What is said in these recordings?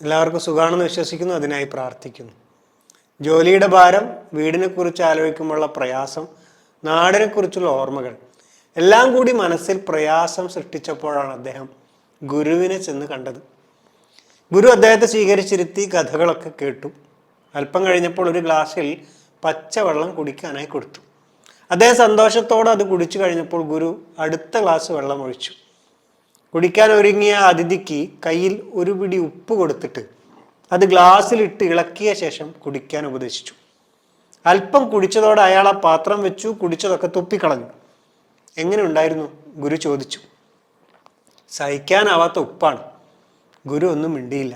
എല്ലാവർക്കും സുഖാണെന്ന് വിശ്വസിക്കുന്നു അതിനായി പ്രാർത്ഥിക്കുന്നു. ജോലിയുടെ ഭാരം വീടിനെ കുറിച്ച് ആലോചിക്കുമ്പോഴുള്ള പ്രയാസം നാടിനെ കുറിച്ചുള്ള ഓർമ്മകൾ എല്ലാം കൂടി മനസ്സിൽ പ്രയാസം സൃഷ്ടിച്ചപ്പോഴാണ് അദ്ദേഹം ഗുരുവിനെ ചെന്ന് കണ്ടത്. ഗുരു അദ്ദേഹത്തെ സ്വീകരിച്ചിരുത്തി കഥകളൊക്കെ കേട്ടു. അല്പം കഴിഞ്ഞപ്പോൾ ഒരു ഗ്ലാസ്സിൽ പച്ചവെള്ളം കുടിക്കാനായി കൊടുത്തു. അദ്ദേഹം സന്തോഷത്തോടെ അത് കുടിച്ചു കഴിഞ്ഞപ്പോൾ ഗുരു അടുത്ത ഗ്ലാസ് വെള്ളം ഒഴിച്ചു. കുടിക്കാൻ ഒരുങ്ങിയ അതിഥിക്ക് കയ്യിൽ ഒരു പിടി ഉപ്പ് കൊടുത്തിട്ട് അത് ഗ്ലാസ്സിലിട്ട് ഇളക്കിയ ശേഷം കുടിക്കാൻ ഉപദേശിച്ചു. അല്പം കുടിച്ചതോടെ അയാൾ ആ പാത്രം വെച്ചു കുടിച്ചതൊക്കെ തുപ്പിക്കളഞ്ഞു. എങ്ങനെ ഉണ്ടായിരുന്നു? ഗുരു ചോദിച്ചു. സഹിക്കാനാവാത്ത ഉപ്പാണ്. ഗുരു ഒന്നും മിണ്ടിയില്ല.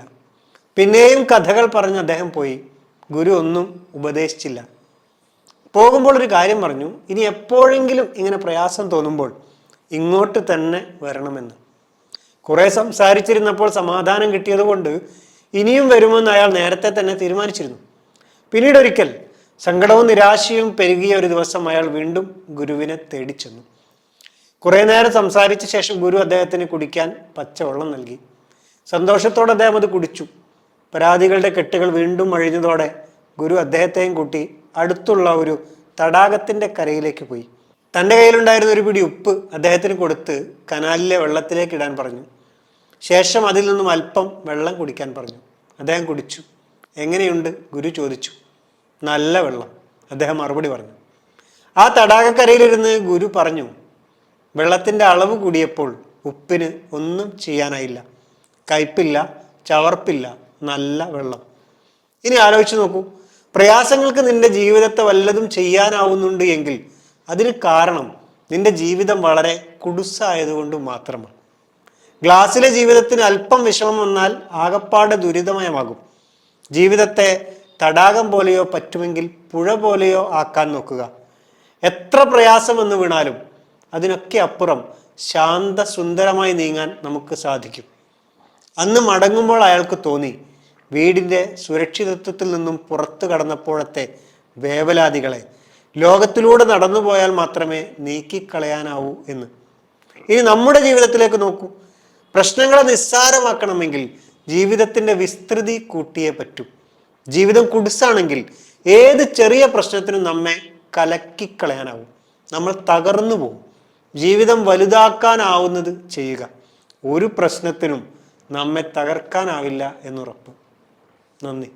പിന്നെയും കഥകൾ പറഞ്ഞ് അദ്ദേഹം പോയി. ഗുരു ഒന്നും ഉപദേശിച്ചില്ല. പോകുമ്പോൾ ഒരു കാര്യം പറഞ്ഞു. ഇനി എപ്പോഴെങ്കിലും ഇങ്ങനെ പ്രയാസം തോന്നുമ്പോൾ ഇങ്ങോട്ട് തന്നെ വരണമെന്ന്. കുറെ സംസാരിച്ചിരുന്നപ്പോൾ സമാധാനം കിട്ടിയതുകൊണ്ട് ഇനിയും വരുമെന്ന് അയാൾ നേരത്തെ തന്നെ തീരുമാനിച്ചിരുന്നു. പിന്നീട് ഒരിക്കൽ സങ്കടവും നിരാശയും പെരുകിയ ഒരു ദിവസം അയാൾ വീണ്ടും ഗുരുവിനെ തേടി ചെന്നു കുറെ നേരം സംസാരിച്ച ശേഷം ഗുരു അദ്ദേഹത്തിന് കുടിക്കാൻ പച്ചവെള്ളം നൽകി. സന്തോഷത്തോടെ അദ്ദേഹം അത് കുടിച്ചു. പരാതികളുടെ കെട്ടുകൾ വീണ്ടും അഴിഞ്ഞതോടെ ഗുരു അദ്ദേഹത്തെയും കൂട്ടി അടുത്തുള്ള ഒരു തടാകത്തിന്റെ കരയിലേക്ക് പോയി. തന്റെ കയ്യിലുണ്ടായിരുന്ന ഒരു പിടി ഉപ്പ് അദ്ദേഹത്തിന് കൊടുത്ത് കനാലിലെ വെള്ളത്തിലേക്ക് ഇടാൻ പറഞ്ഞു. ശേഷം അതിൽ നിന്നും അല്പം വെള്ളം കുടിക്കാൻ പറഞ്ഞു. അദ്ദേഹം കുടിച്ചു. എങ്ങനെയുണ്ട്? ഗുരു ചോദിച്ചു. നല്ല വെള്ളം അദ്ദേഹം മറുപടി പറഞ്ഞു. ആ തടാകക്കരയിലിരുന്ന് ഗുരു പറഞ്ഞു വെള്ളത്തിന്റെ അളവ് കൂടിയപ്പോൾ ഉപ്പിന് ഒന്നും ചെയ്യാനായില്ല. കയ്പില്ല ചവർപ്പില്ല നല്ല വെള്ളം. ഇനി ആലോചിച്ച് നോക്കൂ. പ്രയാസങ്ങൾക്ക് നിന്റെ ജീവിതത്തെ വല്ലതും ചെയ്യാനാവുന്നുണ്ട് എങ്കിൽ അതിന് കാരണം നിന്റെ ജീവിതം വളരെ കുടുസായതുകൊണ്ട് മാത്രമാണ്. ഗ്ലാസ്സിലെ ജീവിതത്തിന് അല്പം വിഷമം വന്നാൽ ആകപ്പാട് ദുരിതമയമാകും. ജീവിതത്തെ തടാകം പോലെയോ പറ്റുമെങ്കിൽ പുഴ പോലെയോ ആക്കാൻ നോക്കുക. എത്ര പ്രയാസം എന്ന് വീണാലും അതിനൊക്കെ അപ്പുറം ശാന്ത സുന്ദരമായി നീങ്ങാൻ നമുക്ക് സാധിക്കും. അന്ന് മടങ്ങുമ്പോൾ അയാൾക്ക് തോന്നി വീടിന്റെ സുരക്ഷിതത്വത്തിൽ നിന്നും പുറത്തു കടന്നപ്പോഴത്തെ വേവലാതികളെ ലോകത്തിലൂടെ നടന്നു പോയാൽ മാത്രമേ നീക്കിക്കളയാനാവൂ എന്ന്. ഇനി നമ്മുടെ ജീവിതത്തിലേക്ക് നോക്കൂ. പ്രശ്നങ്ങളെ നിസ്സാരമാക്കണമെങ്കിൽ ജീവിതത്തിന്റെ വിസ്തൃതി കൂട്ടിയേ പറ്റൂ. ജീവിതം കുടിസാണെങ്കിൽ ഏത് ചെറിയ പ്രശ്നത്തിനും നമ്മെ കലക്കിക്കളയാനാവും. നമ്മൾ തകർന്നു പോകും ജീവിതം വലുതാക്കാനാവുന്നത് ചെയ്യുക. ഒരു പ്രശ്നത്തിനും നമ്മെ തകർക്കാനാവില്ല എന്നുറപ്പ്. നന്ദി.